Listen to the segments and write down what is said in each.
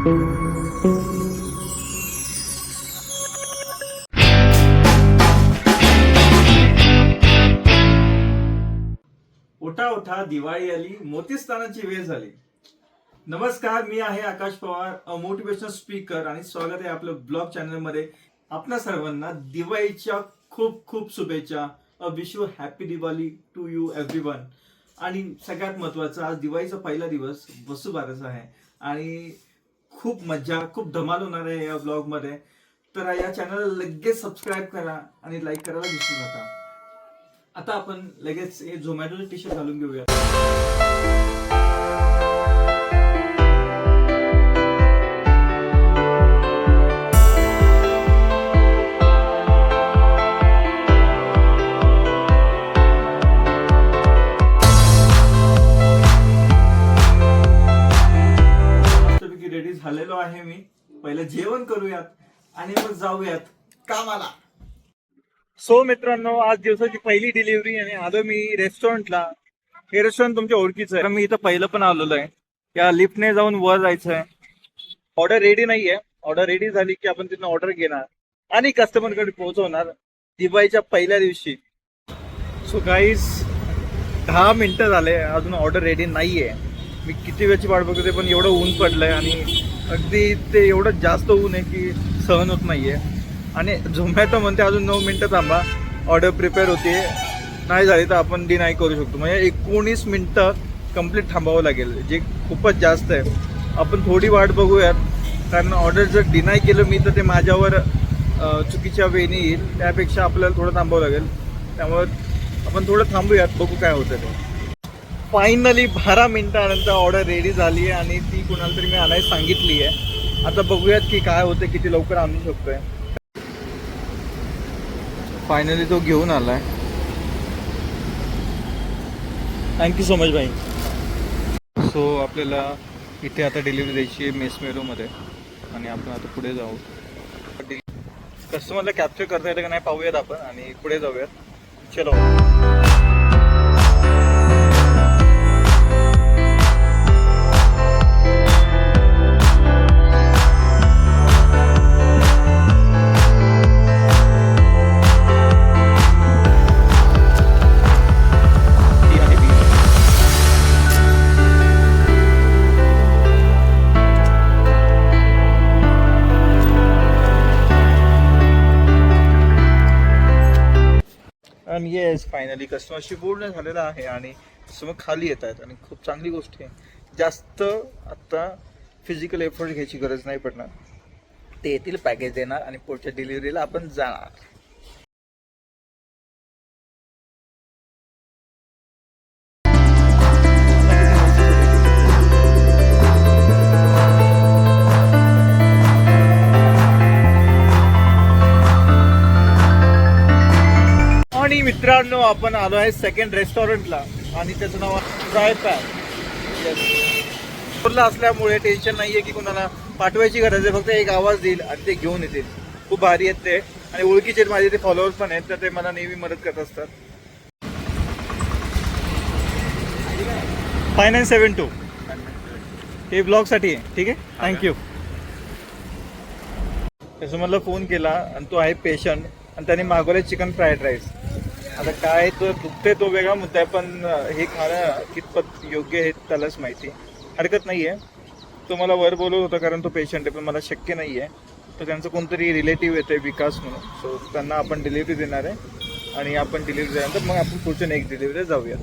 उठा उठा दिवाळी आली मोतीस्तानाची वेळ झाली. नमस्कार मी आहे Akash Pawar a motivational speaker आणि स्वागत आहे आपलं ब्लॉग चॅनलमध्ये आपल्या सर्वांना दिवाळीच्या खूप खूप शुभेच्छा. A wish you happy Diwali to you everyone आणि सगळ्यात महत्वाचं आज दिवाळीचा पहिला दिवस वसुबारस आहे. आणि खूप मजा खूप धमाल होणार आहे या ब्लॉगमध्ये तर या चॅनलला लगेच सबस्क्राईब करा आणि लाईक करायला विसरू नका. आता आपण लगेच हे झोमॅटोचे टी शर्ट घालून घेऊया. आहे मी. पहिलं जेवण करूयात आणि मग जाऊयात कामाला. सो मित्रांनो आज दिवसाची पहिली डिलिव्हरी आणि आलो मी रेस्टॉरंटला हे रेस्टॉरंट तुमच्या ओळखीचं आहे. मी इथं पहिलं पण आलेलो आहे. या लिफ्टने जाऊन वर जायचं आहे ऑर्डर रेडी नाहीये. ऑर्डर रेडी झाली की आपण तिथून ऑर्डर घेणार. आणि कस्टमरकडे पोहोचवणार दिवाळीच्या पहिल्या दिवशी. सो गाईज दहा मिनिटं झाले. अजून ऑर्डर रेडी नाहीये. मी किती वेळची वाट बघते पण एवढं ऊन पडलंय आणि अगदी ते एवढं जास्त ऊन आहे की सहन होत नाही आहे आणि झोमॅटो म्हणते अजून नऊ मिनटं थांबा. ऑर्डर प्रिपेअर होते नाही झाली तर आपण डिनाय करू शकतो. म्हणजे एकोणीस मिनटं कंप्लीट थांबावं लागेल जे खूपच जास्त आहे. आपण थोडी वाट बघूयात. कारण ऑर्डर जर डिनाय केलं मी तर ते माझ्यावर चुकीच्या वेने येईल. त्यापेक्षा आपल्याला थोडं थांबावं लागेल. त्यामुळे आपण थोडं थांबूयात बघू काय होतं ते. फायनली बारा मिनिटानंतर ऑर्डर रेडी झाली आहे आणि ती कुणाला तरी मी आणायला सांगितली आहे. आता बघूयात की काय होते किती लवकर आणू शकतोय. फायनली तो घेऊन आला आहे थँक्यू सो मच भाई. सो आपल्याला इथे आता डिलिव्हरी द्यायची आहे मेसमेरोमध्ये आणि आपण आता पुढे जाऊ. कस्टमरला कॅप्चर करता येतं का नाही पाहूयात आपण आणि पुढे जाऊयात. चलो. येस फायनली कस्टमरशी बोलणं झालेलं आहे आणि कस्टमर खाली येत आहेत आणि खूप चांगली गोष्ट आहे. जास्त आत्ता फिजिकल एफर्ट घ्यायची गरज नाही पडणार. ते येतील पॅकेज देणार आणि पुढच्या डिलिव्हरीला आपण जाणार. मित्रांनो आपण आलो आहे सेकंड रेस्टॉरंटला आणि त्याचं नाव आहे फ्राय पॅक असल्यामुळे टेन्शन नाहीये की कुणाला पाठवायची गरज आहे फक्त एक आवाज देईल आणि ते घेऊन येतील. खूप भारी आहेत ते. आणि ओळखीचे माझे ते फॉलोअर्स पण आहेत तर ते मला नेहमी मदत करत असतात. फाय नाईन सेवन टू हे ब्लॉगसाठी आहे ठीक आहे? थँक्यू त्याचं मला फोन केला आणि तो आहे पेशंट आणि त्याने मागवले चिकन फ्राईड राईस आता काय तो दुखते तो वेगळा मुद्दा आहे पण हे खाणं कितपत योग्य आहे त्यालाच माहिती. हरकत नाही आहे. तो मला वर बोलत होता कारण तो पेशंट आहे पण मला शक्य नाही आहे. तर त्यांचं कोणतरी रिलेटिव्ह येते विकास म्हणून. सो त्यांना आपण डिलिव्हरी देणार आहे. आणि आपण डिलिव्हरी दिल्यानंतर मग आपण पुढच्या नेक्स्ट डिलिव्हरी जाऊया.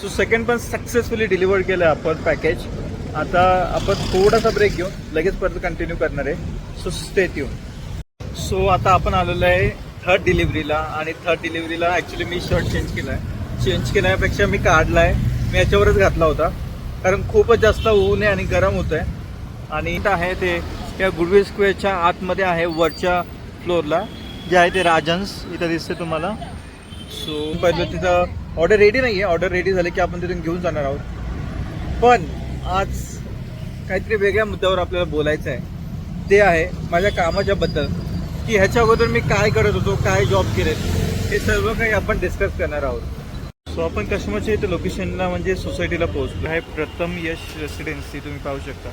सो सेकंड पण सक्सेसफुली डिलिव्हर केलं आपण पॅकेज आता आपण थोडासा ब्रेक घेऊन लगेच परत कंटिन्यू करणार आहे. सो स्टेट येऊन सो आता आपण आलेलो आहे थर्ड डिलिव्हरीला आणि थर्ड डिलिव्हरीला ॲक्च्युली मी शर्ट चेंज केला आहे चेंज केल्यापेक्षा मी काढला आहे मी याच्यावरच घातला होता. कारण खूपच जास्त ऊन आहे आणि गरम होत आहे आणि इथं आहे ते या गुडवे स्क्वेअरच्या आतमध्ये आहे वरच्या फ्लोअरला जे आहे ते राजन्स. इथं दिसते तुम्हाला. सो पहिलं तिथं ऑर्डर रेडी नाही आहे ऑर्डर रेडी झाले की आपण तिथून घेऊन जाणार आहोत. पण आज काहीतरी वेगळ्या मुद्द्यावर आपल्याला बोलायचं आहे ते आहे माझ्या कामाच्या बद्दल. की ह्याच्या अगोदर मी काय करत होतो काय जॉब केलेत हे सर्व काही आपण डिस्कस करणार आहोत. सो आपण कस्टमरच्या इथे लोकेशनला म्हणजे सोसायटीला पोहोचलो. आहे प्रथम यश रेसिडेन्सी तुम्ही पाहू शकता.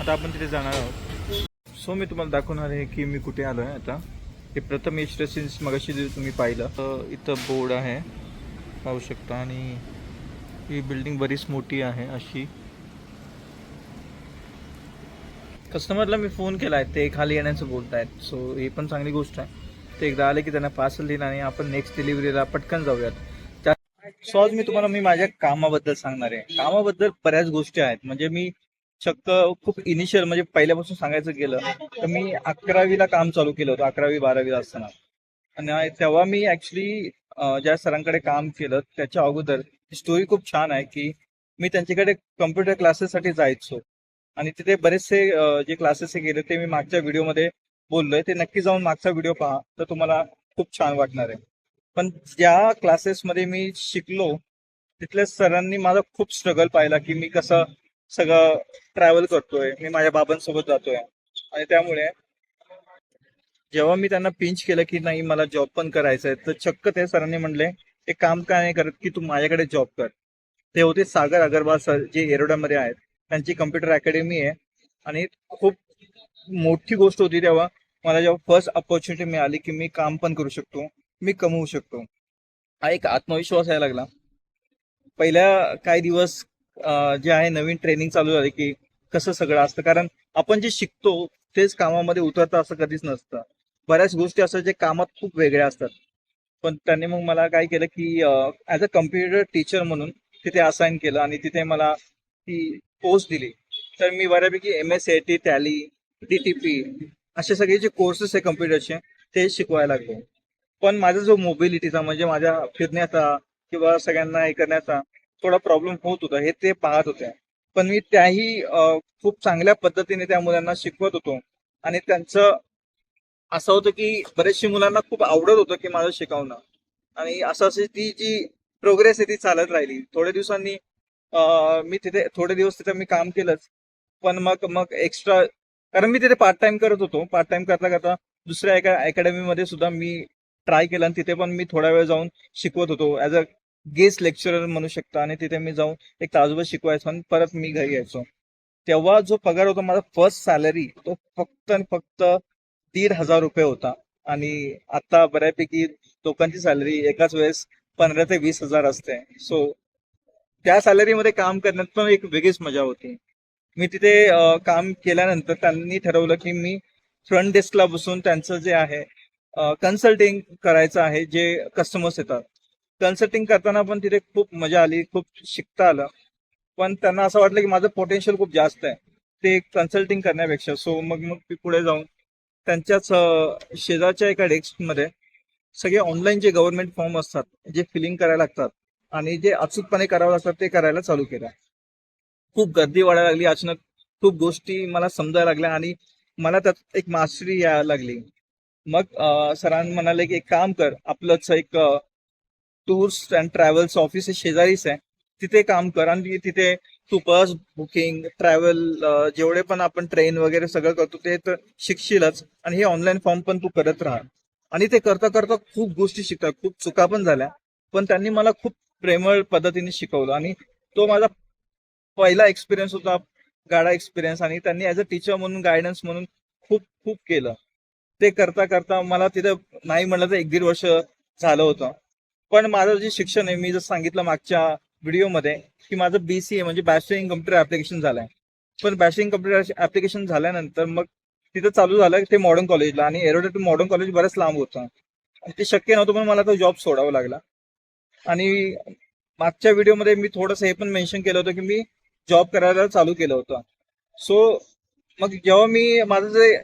आता आपण तिथे जाणार आहोत. सो मी तुम्हाला दाखवणार आहे की मी कुठे आलो आहे आता. हे प्रथम यश रेसिडेन्सी मगाशी जे तुम्ही पाहिलं इथं बोर्ड आहे. पाहू शकता. आणि ही बिल्डिंग बरीच मोठी आहे अशी कस्टमरला मी फोन केला आहे ते खाली येण्याचं बोलत आहेत सो ही पण चांगली गोष्ट आहे. ते एकदा आले की त्यांना पार्सल देईन आणि आपण नेक्स्ट डिलिव्हरीला पटकन जाऊयात. त्या सो आज मी तुम्हाला मी माझ्या कामाबद्दल सांगणार आहे. कामाबद्दल बऱ्याच गोष्टी आहेत. म्हणजे मी चक्क खूप इनिशियल म्हणजे पहिल्यापासून सांगायचं गेलं तर मी अकरावीला काम चालू केलं होतं अकरावी बारावीला असताना. आणि तेव्हा मी ऍक्च्युली ज्या सरांकडे काम केलं त्याच्या अगोदर स्टोरी खूप छान आहे की मी त्यांच्याकडे कम्प्युटर क्लासेससाठी जायचो. आणि तिथे बरेचसे जे क्लासेस गेले ते मी मागच्या व्हिडिओमध्ये बोललोय. ते नक्की जाऊन मागचा व्हिडिओ पहा तर तुम्हाला खूप छान वाटणार आहे. पण ज्या क्लासेसमध्ये मी शिकलो तिथल्या सरांनी माझा खूप स्ट्रगल पाहिला की मी कसं सगळं ट्रॅव्हल करतोय. मी माझ्या बाबांसोबत जातोय. आणि त्यामुळे जेव्हा मी त्यांना पिंच केलं की नाही मला जॉब पण करायचा आहे तर चक्क ते सरांनी म्हणले एक काम का नाही करत की तू माझ्याकडे जॉब कर. ते होते सागर अगरवाल सर जे एरोडामध्ये आहेत. त्यांची कम्प्युटर अकॅडमी आहे. आणि खूप मोठी गोष्ट होती तेव्हा मला जेव्हा फर्स्ट अपॉर्च्युनिटी मिळाली की मी काम पण करू शकतो मी कमवू शकतो. हा एक आत्मविश्वास यायला लागला. पहिल्या काही दिवस जे आहे नवीन ट्रेनिंग चालू झाली की कसं सगळं असतं. कारण आपण जे शिकतो तेच कामामध्ये उतरतं असं कधीच नसतं. बऱ्याच गोष्टी असतात जे कामात खूप वेगळ्या असतात. पण त्यांनी मग मला काय केलं की ॲज अ कम्प्युटर टीचर म्हणून तिथे असाइन केलं आणि तिथे मला ती पोस्ट दिली. तर मी बऱ्यापैकी M S A T Tally D T P असे सगळे जे कोर्सेस आहे कम्प्युटरचे ते शिकवायला लागलो. पण माझा जो मोबिलिटीचा म्हणजे माझ्या फिरण्याचा किंवा सगळ्यांना हे करण्याचा थोडा प्रॉब्लेम होत होता हे ते पाहत होते. पण मी त्याही खूप चांगल्या पद्धतीने त्या मुलांना शिकवत होतो. आणि त्यांचं असं होतं की बरेचशी मुलांना खूप आवडत होतं की माझं शिकवणं. आणि असं अशी ती जी प्रोग्रेस आहे ती चालत राहिली. थोड्या दिवसांनी मी तिथे थोडे दिवस तिथे मी काम केलंच. पण मग मग एक्स्ट्रा कारण मी तिथे पार्ट टाइम करत होतो. पार्ट टाइम करता करता दुसऱ्या एका अकॅडमीमध्ये सुद्धा मी ट्राय केलं आणि तिथे पण मी थोडा वेळ जाऊन शिकवत होतो. ऍज अ गेस्ट लेक्चरर म्हणू शकता आणि तिथे मी जाऊन एक तासभर शिकवायचो आणि परत मी घरी यायचो. तेव्हा जो पगार होता माझा फर्स्ट सॅलरी तो फक्त आणि फक्त दीड हजार रुपये होता. आणि आता बऱ्यापैकी लोकांची सॅलरी एकाच वेळेस पंधरा ते वीस हजार असते. सो त्या सॅलरीमध्ये काम करण्यात पण एक वेगळीच मजा होती. मी तिथे काम केल्यानंतर त्यांनी ठरवलं की मी फ्रंट डेस्कला बसून त्यांचं जे आहे कन्सल्टिंग करायचं आहे जे कस्टमर्स येतात. कन्सल्टिंग करताना पण तिथे खूप मजा आली खूप शिकता आलं. पण त्यांना असं वाटलं की माझं पोटेन्शियल खूप जास्त आहे. ते कन्सल्टिंग करण्यापेक्षा. सो मग मग मी पुढे जाऊन त्यांच्याच शेजारच्या एका डेस्कमध्ये सगळे ऑनलाईन जे गव्हर्नमेंट फॉर्म असतात जे फिलिंग करायला लागतात आणि जे अचूकपणे करावं लागतात ते करायला चालू केलं. खूप गर्दी वाढायला लागली. अचानक खूप गोष्टी मला समजायला लागल्या आणि मला त्यात एक मास्टरी यायला लागली. मग सरांनी म्हणाले की एक काम कर आपलंच एक टूर्स अँड ट्रॅव्हल्स ऑफिस शेजारीच आहे. तिथे काम कर आणि तिथे तू बस बुकिंग ट्रॅव्हल जेवढे पण आपण ट्रेन वगैरे सगळं करतो ते तर शिकशीलच आणि हे ऑनलाईन फॉर्म पण तू करत राहा. आणि ते करता करता खूप गोष्टी शिकतात खूप चुका पण झाल्या. पण त्यांनी मला खूप प्रेमळ पद्धतीने शिकवलं. आणि तो माझा पहिला एक्सपिरियन्स होता गाडा एक्सपिरियन्स आणि त्यांनी ऍज अ टीचर म्हणून गायडन्स म्हणून खूप खूप केलं. ते करता करता मला तिथं नाही म्हणलं तर एक दीड वर्ष झालं होतं. पण माझं जे शिक्षण आहे मी जसं सांगितलं मागच्या व्हिडिओमध्ये की माझं बीसीए म्हणजे बॅचलर इन कम्प्युटर ऍप्लिकेशन झालंय. पण बॅचलर इन कम्प्युटर ऍप्लिकेशन झाल्यानंतर मग तिथं चालू झालं ते मॉडर्न कॉलेजला आणि एरोडे टू मॉडर्न कॉलेज बरंच लांब होतं. ते शक्य नव्हतं पण मला तो जॉब सोडावा लागला. आणि मागच्या व्हिडिओमध्ये मी थोडंसं हे पण मेन्शन केलं होतं की मी जॉब करायला चालू केलं होतं. सो मग जेव्हा मी माझं जे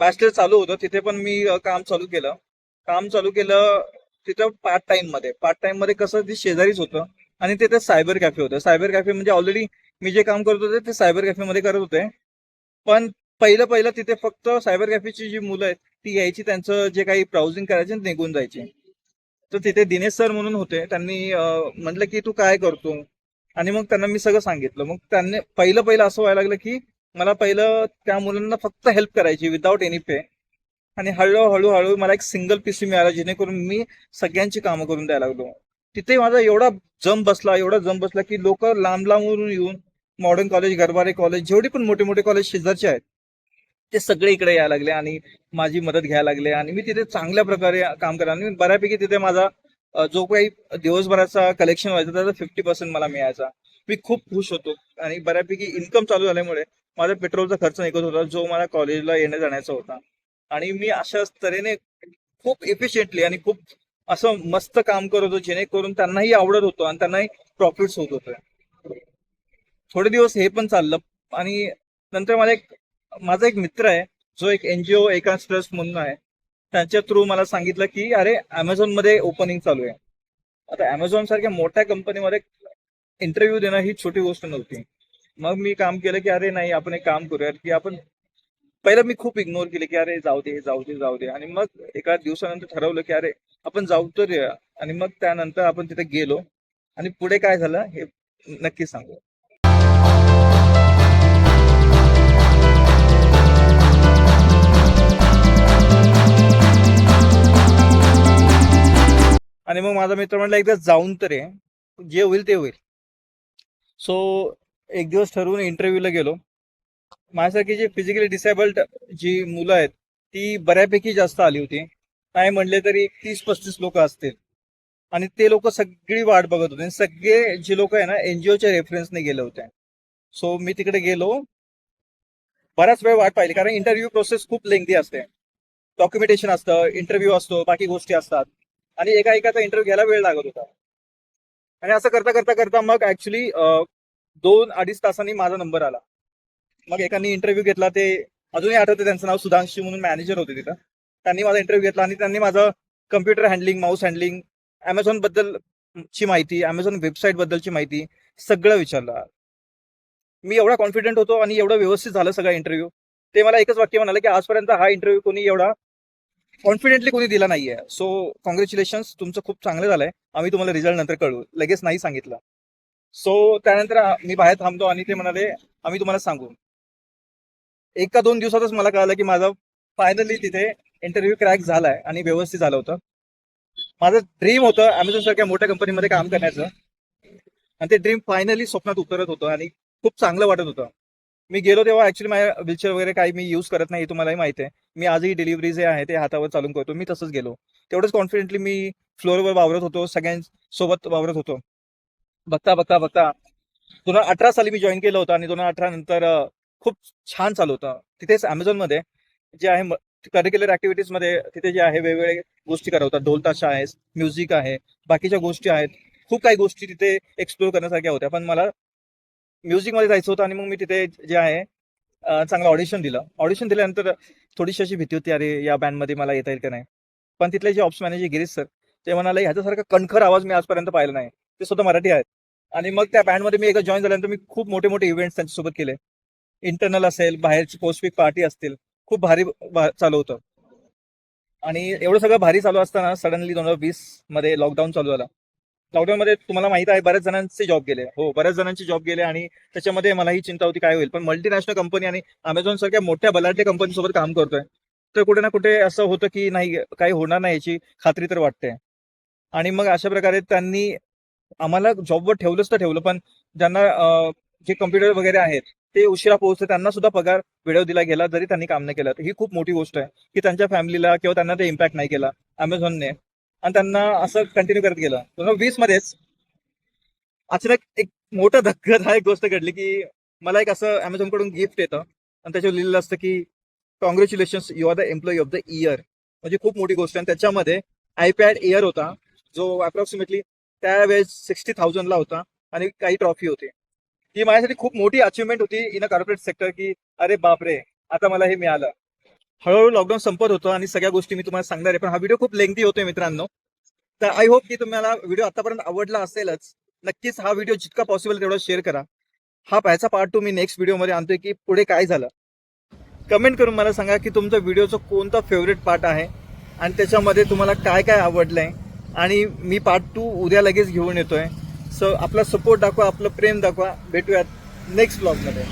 बॅचलर चालू होतं तिथे पण मी काम चालू केलं. काम चालू केलं तिथं पार्ट टाइममध्ये. पार्ट टाइममध्ये कसं ते शेजारीच होतं आणि तिथे सायबर कॅफे होतं. सायबर कॅफे म्हणजे ऑलरेडी मी जे काम करत होते ते सायबर कॅफे मध्ये करत होते. पण पहिलं पहिलं तिथे फक्त सायबर कॅफेची जी मुलं आहेत ती यायची त्यांचं जे काही ब्राउझिंग करायचे निघून जायचे. तर तिथे दिनेश सर म्हणून होते. त्यांनी म्हटलं की तू काय करतो? आणि मग त्यांना मी सगळं सांगितलं. मग त्यांनी पहिलं पहिलं असं व्हायला लागलं की मला पहिलं त्या मुलांना फक्त हेल्प करायची विदाऊट एनी पे आणि हळूहळू हळू मला एक सिंगल पीसी मिळाला जेणेकरून मी सगळ्यांची कामं करून द्यायला लागलो. तिथे माझा एवढा जम बसला एवढा जम बसला की लोक लांब लांबवरून येऊन मॉडर्न कॉलेज गरबारे कॉलेज जेवढे पण मोठे मोठे कॉलेज शेजारचे आहेत ते सगळे इकडे यायला लागले आणि माझी मदत घ्यायला लागले आणि मी तिथे चांगल्या प्रकारे काम करा आणि बऱ्यापैकी तिथे माझा जो काही दिवसभराचा कलेक्शन व्हायचा त्याचा फिफ्टी पर्सेंट मला मिळायचा. मी खूप खुश होतो आणि बऱ्यापैकी इन्कम चालू झाल्यामुळे माझा पेट्रोलचा खर्च निघत होता जो मला कॉलेजला येण्या जाण्याचा होता. आणि मी अशाच तऱ्हेने खूप एफिशियंटली आणि खूप असं मस्त काम करत होतो जेणेकरून त्यांनाही आवडत होतं आणि त्यांनाही प्रॉफिट्स होत होते. थोडे दिवस हे पण चाललं आणि नंतर मला एक माझा एक मित्र आहे जो एक एनजीओ एका ट्रस्ट म्हणून आहे. त्यांच्या थ्रू मला सांगितलं की अरे अमेझॉनमध्ये ओपनिंग चालू आहे. आता अमेझॉन सारख्या मोठ्या कंपनीमध्ये इंटरव्ह्यू देणं ही छोटी गोष्ट नव्हती. मग मी काम केलं की अरे नाही आपण एक काम करूया की आपण पहिलं मी खूप इग्नोर केले की अरे जाऊ दे जाऊ दे जाऊ दे. आणि मग एका दिवसानंतर ठरवलं की अरे आपण जाऊ तर आणि मग त्यानंतर आपण तिथे गेलो. आणि पुढे काय झालं हे नक्की सांगू. आणि मग माझा मित्र म्हणला एकदा जाऊन तर आहे जे होईल ते होईल. सो एक दिवस ठरवून इंटरव्ह्यूला गेलो. माझ्यासारखी जी फिजिकली डिसेबल्ड जी मुलं आहेत ती बऱ्यापैकी जास्त आली होती. नाही म्हणले तरी तीस पस्तीस लोक असतील. आणि ते लोक सगळी वाट बघत होते. आणि सगळे जे लोक आहे ना एनजीओच्या रेफरन्सने गेले होते. सो मी तिकडे गेलो. बराच वेळ वाट पाहिली. कारण इंटरव्ह्यू प्रोसेस खूप लेंथी असते. डॉक्युमेंटेशन असतं इंटरव्ह्यू असतो बाकी गोष्टी असतात. आणि एका एकाचा इंटरव्ह्यू घ्यायला वेळ लागत होता. आणि असं करता करता करता मग ऍक्च्युली दोन अडीच तासांनी माझा नंबर आला. मग एकानी इंटरव्ह्यू घेतला ते अजूनही आठवते त्यांचं नाव सुधांशी म्हणून मॅनेजर होते तिथं. त्यांनी माझा इंटरव्ह्यू घेतला आणि त्यांनी माझं कम्प्युटर हँडलिंग माऊस हँडलिंग अमेझॉनबद्दल ची माहिती अमेझॉन वेबसाईट बद्दलची माहिती सगळं विचारलं. मी एवढा कॉन्फिडंट होतो आणि एवढं व्यवस्थित झालं सगळं इंटरव्ह्यू ते मला एकच वाक्य म्हणाले की आजपर्यंत हा इंटरव्ह्यू कोणी एवढा कॉन्फिडेंटली कोणी दिला नाहीये. सो कॉंग्रॅच्युलेशन तुमचं खूप चांगलं झालंय. आम्ही तुम्हाला रिझल्ट नंतर कळू लगेच नाही सांगितलं. सो त्यानंतर मी बाहेर थांबतो आणि ते म्हणाले आम्ही तुम्हाला सांगू. एक का दोन दिवसातच मला कळालं की माझा फायनली तिथे इंटरव्ह्यू क्रॅक झालाय आणि व्यवस्थित झालं होतं. माझं ड्रीम होतं अमेझॉन सारख्या मोठ्या कंपनीमध्ये काम करण्याचं. आणि ते ड्रीम फायनली स्वप्नात उतरत होतं आणि खूप चांगलं वाटत होतं. मी गेलो तेव्हा ऍक्च्युली माझ्या व्हीलचेअर वगैरे काही मी यूज करत नाही तुम्हालाही माहिती आहे. मी आजही डिलिव्हरी जे आहे ते हातावर चालून करतो. मी तसंच गेलो. तेवढंच कॉन्फिडेंटली मी फ्लोअरवर वावरत होतो. सगळ्यांसोबत वावरत होतो. बघता बघता बघता दोन हजार अठरा साली मी जॉईन केलं होतं आणि दोन हजार अठरा नंतर खूप छान चालू होतं. तिथेच मध्ये जे आहे करिक्युलर ऍक्टिव्हिटीजमध्ये तिथे जे आहे वेगवेगळे गोष्टी करवतात. ढोल ताशा आहे म्युझिक आहे बाकीच्या गोष्टी आहेत. खूप काही गोष्टी तिथे एक्सप्लोर करण्यासारख्या होत्या. पण मला म्युझिकमध्ये जायचं होतं आणि मग मी तिथे जे आहे चांगलं ऑडिशन दिलं. ऑडिशन दिल्यानंतर थोडीशी अशी भीती होती अरे या बँडमध्ये मला येता येईल का नाही? पण तिथले जे ऑप्स मॅनेजर गिरीश सर ते म्हणाले ह्याच्यासारखा कणखर आवाज मी आजपर्यंत पाहिला नाही. ते स्वतः मराठी आहेत. आणि मग त्या बँडमध्ये मी एकदा जॉईन झाल्यानंतर मी खूप मोठे मोठे इव्हेंट्स त्यांच्यासोबत केले. इंटरनल असेल बाहेरची पोस्टविक पार्टी असतील खूप भारी चालू होतं. आणि एवढं सगळं भारी चालू असताना सडनली दोन हजार वीसमध्ये लॉकडाऊन चालू झाला. लॉकडाऊनमध्ये तुम्हाला माहीत आहे बऱ्याच जणांचे जॉब गेले. हो बऱ्याच जणांचे जॉब गेले आणि त्याच्यामध्ये मला ही चिंता होती काय होईल. पण मल्टीनॅशनल कंपनी आणि अमेझॉन सारख्या मोठ्या बलाढ्य कंपनी सोबत काम करतोय. तर कुठे ना कुठे असं होतं की नाही काही होणार नाही याची खात्री तर वाटते. आणि मग अशा प्रकारे त्यांनी आम्हाला जॉबवर ठेवलंच तर ठेवलं पण ज्यांना जे कम्प्युटर वगैरे आहेत ते उशिरा पोहोचते त्यांना सुद्धा पगार वेळेवर दिला गेला जरी त्यांनी काम नाही केलं. तर ही खूप मोठी गोष्ट आहे की त्यांच्या फॅमिलीला किंवा त्यांना ते इम्पॅक्ट नाही केला अमेझॉनने आणि त्यांना असं कंटिन्यू करत गेलं. दोन हजार वीस मध्येच अचानक एक मोठा धक्कादायक गोष्ट घडली की मला एक असं अमेझॉनकडून गिफ्ट येतं. आणि त्याच्यावर लिहिलेलं असतं की congratulation you are the employee of the year म्हणजे खूप मोठी गोष्ट. आहे आणि त्याच्यामध्ये आयपॅड इयर होता जो अप्रॉक्सिमेटली त्यावेळेस सिक्स्टी थाउजंडला होता आणि काही ट्रॉफी होती. ही माझ्यासाठी खूप मोठी अचिव्हमेंट होती इन अ कॉर्पोरेट सेक्टर की अरे बापरे आता मला हे मिळालं. हळूहळू लॉकडाऊन संपत होतं आणि सगळ्या गोष्टी मी तुम्हाला सांगणार आहे. पण हा व्हिडिओ खूप लेंथी होतोय मित्रांनो. तर आय होप की तुम्हाला व्हिडिओ आतापर्यंत आवडला असेलच. नक्कीच हा व्हिडिओ जितका पॉसिबल तेवढा शेअर करा. हा पाहायचा पार्ट टू मी नेक्स्ट व्हिडिओमध्ये आणतोय की पुढे काय झालं. कमेंट करून मला सांगा की तुमचा व्हिडिओचा कोणता फेवरेट पार्ट आहे? आणि त्याच्यामध्ये तुम्हाला काय काय आवडलंय? आणि मी पार्ट टू उद्या लगेच घेऊन येतोय. सो आपला सपोर्ट दाखवा आपलं प्रेम दाखवा. भेटूयात नेक्स्ट ब्लॉगमध्ये